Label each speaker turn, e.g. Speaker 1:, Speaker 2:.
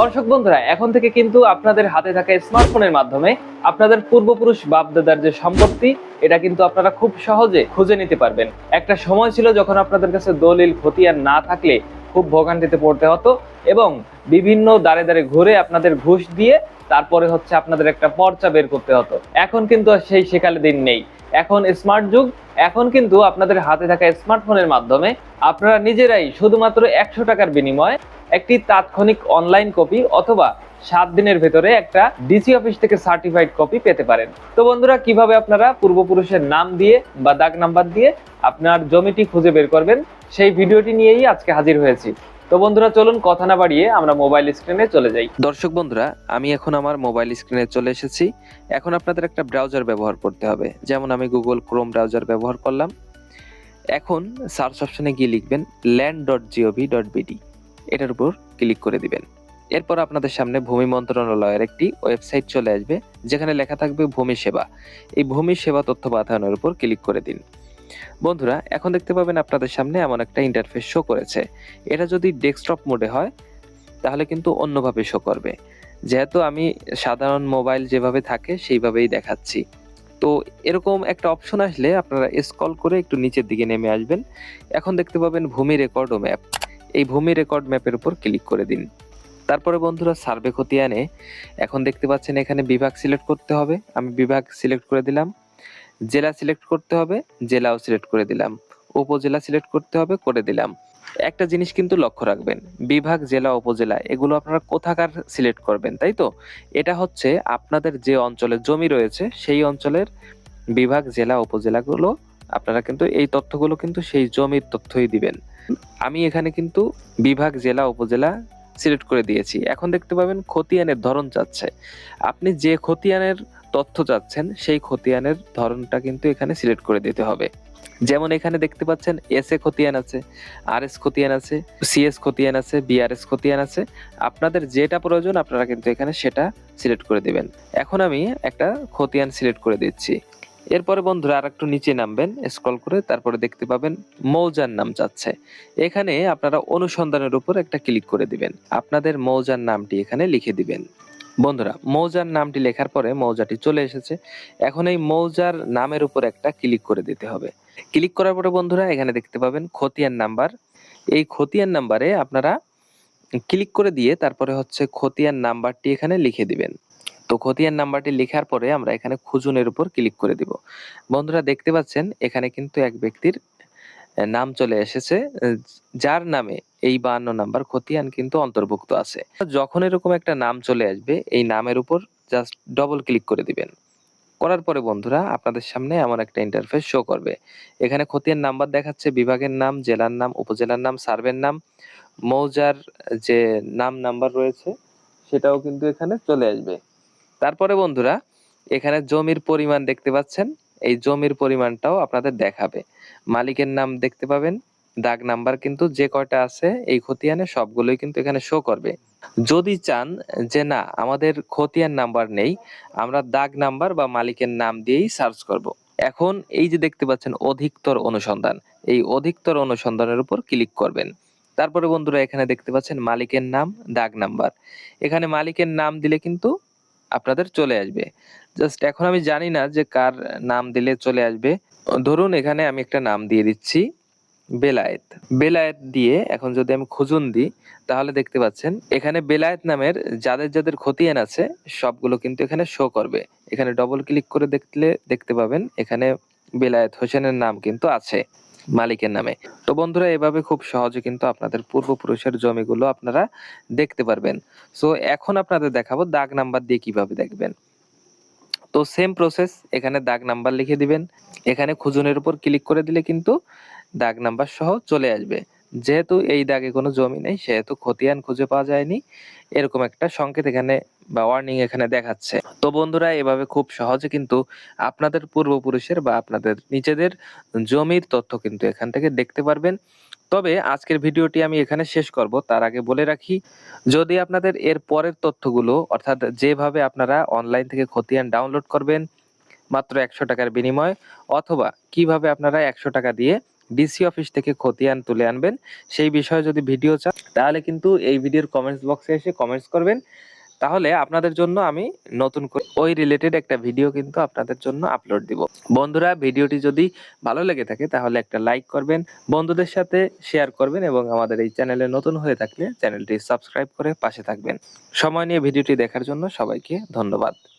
Speaker 1: দর্শক বন্ধুরা, এখন থেকে কিন্তু আপনাদের হাতে থাকা স্মার্টফোনের মাধ্যমে আপনাদের পূর্বপুরুষ বাপদাদার যে সম্পত্তি, এটা কিন্তু আপনারা খুব সহজে খুঁজে নিতে পারবেন। একটা সময় ছিল যখন আপনাদের কাছে দলিল, খতিয়ান না থাকলে খুব ভোগান্তিতে পড়তে হতো এবং বিভিন্ন দাঁড়ে দাঁড়ে ঘুরে আপনাদের ঘুষ দিয়ে তারপরে হচ্ছে আপনাদের একটা পর্চা বের করতে হতো। এখন কিন্তু সেই সেকালে দিন নেই। এখন স্মার্ট যুগ, এখন কিন্তু আপনাদের হাতে থাকা স্মার্টফোনের মাধ্যমে আপনারা নিজেরাই শুধুমাত্র একশো টাকার বিনিময়ে একটি তাৎক্ষণিক অনলাইন কপি অথবা সাত দিনের ভেতরে একটা ডিসি অফিস থেকে সার্টিফাইড কপি পেতে পারেন। তো বন্ধুরা, কীভাবে আপনারা পূর্বপুরুষের নাম দিয়ে বা দাগ নাম্বার দিয়ে আপনার জমিটি খুঁজে বের করবেন, সেই ভিডিওটি নিয়েই আজকে হাজির হয়েছি। তো বন্ধুরা, চলুন কথা না বাড়িয়ে আমরা মোবাইল স্ক্রিনে চলে যাই। দর্শক বন্ধুরা, আমি এখন আমার মোবাইল স্ক্রিনে চলে এসেছি। এখন আপনাদের একটা ব্রাউজার ব্যবহার করতে হবে। যেমন আমি গুগল ক্রোম ব্রাউজার ব্যবহার করলাম। এখন সার্চ অপশনে গিয়ে লিখবেন land dot G O V dot BD এটার উপর ক্লিক করে দিবেন। এরপর আপনাদের সামনে ভূমি মন্ত্রণালয়ের একটি ওয়েবসাইট চলে আসবে, যেখানে লেখা থাকবে ভূমি সেবা। এই ভূমি সেবা তথ্য বাতায়নের উপর ক্লিক করে দিন। বন্ধুরা, এখন দেখতে পাবেন আপনাদের সামনে এমন একটা ইন্টারফেস শো করেছে। এটা যদি ডেস্কটপ মোডে হয়, তাহলে কিন্তু অন্যভাবে শো করবে। যেহেতু আমি সাধারণ মোবাইল যেভাবে থাকে, সেইভাবেই দেখাচ্ছি। তো এরকম একটা অপশন আসলে আপনারা স্কল করে একটু নিচের দিকে নেমে আসবেন। এখন দেখতে পাবেন ভূমি রেকর্ড ও ম্যাপ এই ভূমি রেকর্ড ম্যাপের উপর ক্লিক করে দিন। তারপরে বন্ধুরা সার্ভে খতিয়ানে এখন দেখতে পাচ্ছেন এখানে বিভাগ সিলেক্ট করতে হবে। আমি বিভাগ সিলেক্ট করে দিলাম। জেলা সিলেক্ট করতে হবে, জেলাও সিলেক্ট করে দিলাম। উপজেলা সিলেক্ট করতে হবে, করে দিলাম। একটা জিনিস কিন্তু লক্ষ্য রাখবেন, বিভাগ, জেলা, উপজেলা, এগুলো আপনারা কোথাকার সিলেক্ট করবেন, তাই তো? এটা হচ্ছে আপনাদের যে অঞ্চলে জমি রয়েছে, সেই অঞ্চলের বিভাগ, জেলা, উপজেলাগুলো আপনারা কিন্তু এই তথ্যগুলো কিন্তু সেই জমির তথ্যই দিবেন। আমি এখানে কিন্তু বিভাগ, জেলা, উপজেলা সিলেক্ট করে দিয়েছি। এখন দেখতে পাবেন খতিয়ানের ধরন চাচ্ছে আপনি যে খতিয়ানের তথ্য চাচ্ছেন, সেই খতিয়ানের ধরনটা কিন্তু এখানে সিলেক্ট করে দিতে হবে। যেমন এখানে দেখতে পাচ্ছেন এস এ খতিয়ান আছে আর এস খতিয়ান আছে সিএস খতিয়ান আছে বিআরএস খতিয়ান আছে। আপনাদের যেটা প্রয়োজন, আপনারা কিন্তু এখানে সেটা সিলেক্ট করে দিবেন। এখন আমি একটা খতিয়ান সিলেক্ট করে দিচ্ছি। এরপরে বন্ধুরা আর একটু নিচে নামবেন স্ক্রল করে তারপরে দেখতে পাবেন, মৌজার নাম চাচ্ছে। এখানে আপনারা অনুসন্ধানের উপর একটা ক্লিক করে দিবেন। আপনাদের মৌজার নামটি এখানে লিখে দিবেন। বন্ধুরা, মৌজার নামটি লেখার পরে মৌজাটি চলে এসেছে। এখন এই মৌজার নামের উপর একটা ক্লিক করে দিতে হবে। ক্লিক করার পরে বন্ধুরা, এখানে দেখতে পাবেন খতিয়ান নাম্বার। এই খতিয়ান নাম্বারে আপনারা ক্লিক করে দিয়ে তারপরে হচ্ছে খতিয়ান নাম্বারটি এখানে লিখে দিবেন। তো খতিয়ান নাম্বারটি লেখার পরে আমরা এখানে খুঁজুনের উপর ক্লিক করে দিব। বন্ধুরা, দেখতে পাচ্ছেন, এখানে কিন্তু এক ব্যক্তির নাম চলে এসেছে যার নামে এই বান্ন নাম্বার খতিয়ান কিন্তু অন্তর্ভুক্ত আছে। যখন এরকম একটা নাম চলে আসবে, এই নামের উপর জাস্ট ডবল ক্লিক করে দিবেন। করার পরে বন্ধুরা, আপনাদের সামনে এমন একটা ইন্টারফেস শো করবে। এখানে খতিয়ান নাম্বার দেখাচ্ছে, বিভাগের নাম, জেলার নাম, উপজেলার নাম, সার্ভের নাম, মৌজার যে নাম নাম্বার রয়েছে, সেটাও কিন্তু এখানে চলে আসবে। তারপরে বন্ধুরা, এখানে জমির পরিমাণ দেখতে পাচ্ছেন। এই জমির পরিমাণটাও আপনাদের দেখাবে। মালিকের নাম দেখতে পাবেন, দাগ নাম্বার কিন্তু যে কয়টা আছে, এই খতিয়ানে সবগুলোই কিন্তু এখানে শো করবে। যদি চান যে না, আমাদের খতিয়ান নাম্বার নেই, আমরা দাগ নাম্বার বা মালিকের নাম দিয়েই সার্চ করব। এখন এই যে দেখতে পাচ্ছেন অধিকতর অনুসন্ধান, এই অধিকতর অনুসন্ধানের উপর ক্লিক করবেন। তারপরে বন্ধুরা এখানে দেখতে পাচ্ছেন মালিকের নাম, দাগ নাম্বার। এখানে মালিকের নাম দিলে কিন্তু আপনাদের চলে আসবে। জাস্ট এখন আমি জানি না যে কার নাম দিলে চলে আসবে। ধরুন এখানে আমি একটা নাম দিয়ে দিচ্ছি, বেলায়েত। বেলায়েত দিয়ে এখন যদি আমি খুঁজুন দিই, তাহলে দেখতে পাচ্ছেন, এখানে বেলায়েত নামের যাদের যাদের খতিয়ান আছে, সবগুলো কিন্তু এখানে শো করবে। এখানে ডবল ক্লিক করে দেখলে, দেখতে পাবেন, এখানে বেলায়েত হোসেনের নাম কিন্তু আছে, মালিকের নামে। তো বন্ধুরা, এভাবে খুব সহজে কিন্তু আপনাদের পূর্বপুরুষের জমিগুলো আপনারা দেখতে পারবেন। সো এখন আপনাদের দেখাবো দাগ নাম্বার দিয়ে কীভাবে দেখবেন। তো সেম প্রসেস এখানে দাগ নাম্বার লিখে দিবেন। এখানে খুঁজুনের উপর ক্লিক করে দিলে কিন্তু দাগ নাম্বার সহ চলে আসবে। যেহেতু এই দাগে কোনো জমি নেই, সেহেতু খতিয়ান খুঁজে পাওয়া যায়নি। এরকম একটা সংকেত এখানে বা ওয়ার্নিং এখানে দেখাচ্ছে। তো বন্ধুরা, এভাবে খুব সহজে কিন্তু আপনাদের পূর্বপুরুষের বা আপনাদের নিজেদের জমির তথ্য কিন্তু এখান থেকে দেখতে পারবেন। তবে আজকের ভিডিওটি আমি এখানে শেষ করব। তার আগে বলে রাখি, যদি আপনাদের এর পরের তথ্যগুলো, অর্থাৎ যেভাবে আপনারা অনলাইন থেকে খতিয়ান ডাউনলোড করবেন, মাত্র একশো টাকার বিনিময়ে, অথবা কীভাবে আপনারা একশো টাকা দিয়ে ডিসি অফিস থেকে খতিয়ান তুলে আনবেন, সেই বিষয়ে যদি ভিডিও চান, তাহলে কিন্তু এই ভিডিওর কমেন্টস বক্সে এসে কমেন্টস করবেন। তাহলে আপনাদের জন্য আমি নতুন করে ওই রিলেটেড একটা ভিডিও কিন্তু আপনাদের জন্য আপলোড দিব। বন্ধুরা ভিডিওটি যদি ভালো লেগে থাকে, তাহলে একটা লাইক করবেন, বন্ধুদের সাথে শেয়ার করবেন এবং আমাদের এই চ্যানেলে নতুন হয়ে থাকলে চ্যানেলটি সাবস্ক্রাইব করে পাশে থাকবেন। সময় নিয়ে ভিডিওটি দেখার জন্য সবাইকে ধন্যবাদ।